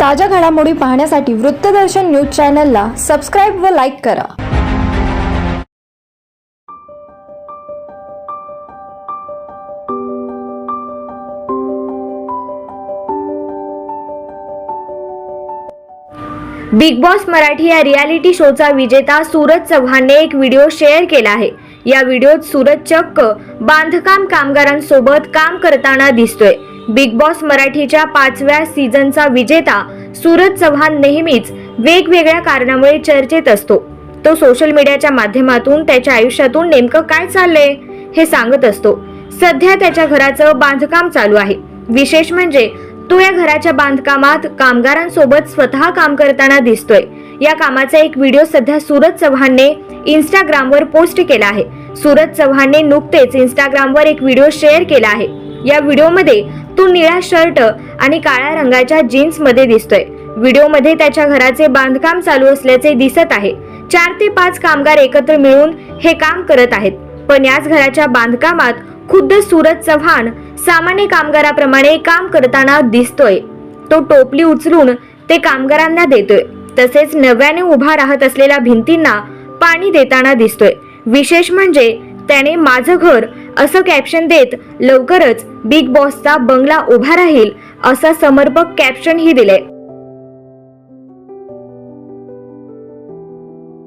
ताज्या घडामोडी पाहण्यासाठी वृत्तदर्शन न्यूज चॅनलला सबस्क्राईब व लाईक करा. बिग बॉस मराठी या रियालिटी शोचा विजेता सूरज चव्हाणने एक व्हिडिओ शेअर केला आहे. या व्हिडिओत सूरज चक्क बांधकाम कामगारांसोबत काम करताना दिसतोय. बिग बॉस मराठीच्या पाचव्या सीझनचा विजेता सूरज चव्हाण नेहमीच वेगवेगळ्या कारणामुळे चर्चेत असतो. तो सोशल मीडियाच्या माध्यमातून त्याच्या आयुष्यातून नेमकं काय चाललंय हे सांगत असतो. सध्या त्याच्या घराचं बांधकाम चालू आहे. विशेष म्हणजे तो या घराच्या बांधकामात कामगारांसोबत स्वतः काम करताना दिसतोय. या कामाचा एक व्हिडिओ सध्या सूरज चव्हाणने इंस्टाग्रामवर पोस्ट केला आहे. सूरज चव्हाणने नुकतेच इंस्टाग्रामवर एक व्हिडिओ शेअर केला आहे. या व्हिडिओमध्ये तो निळ्या शर्ट आणि काळ्या रंगाच्या जीन्समध्ये दिसतोय व्हिडिओमध्ये त्याच्या घराचे बांधकाम चालू असल्याचे दिसत आहे चार ते पाच कामगार एकत्र मिळून हे काम करत आहेत पण याच घराच्या बांधकामात खुद्द सूरज चव्हाण सामान्य कामगाराप्रमाणे काम करताना दिसतोय तो टोपली उचलून ते कामगारांना देतोय तसेच नव्याने उभा राहत असलेल्या भिंतींना पाणी देताना दिसतोय विशेष म्हणजे त्याने माझं घर असं कॅप्शन देत लवकरच बिग बॉसचा बंगला उभा राहील असं समर्पक कॅप्शनही दिलंय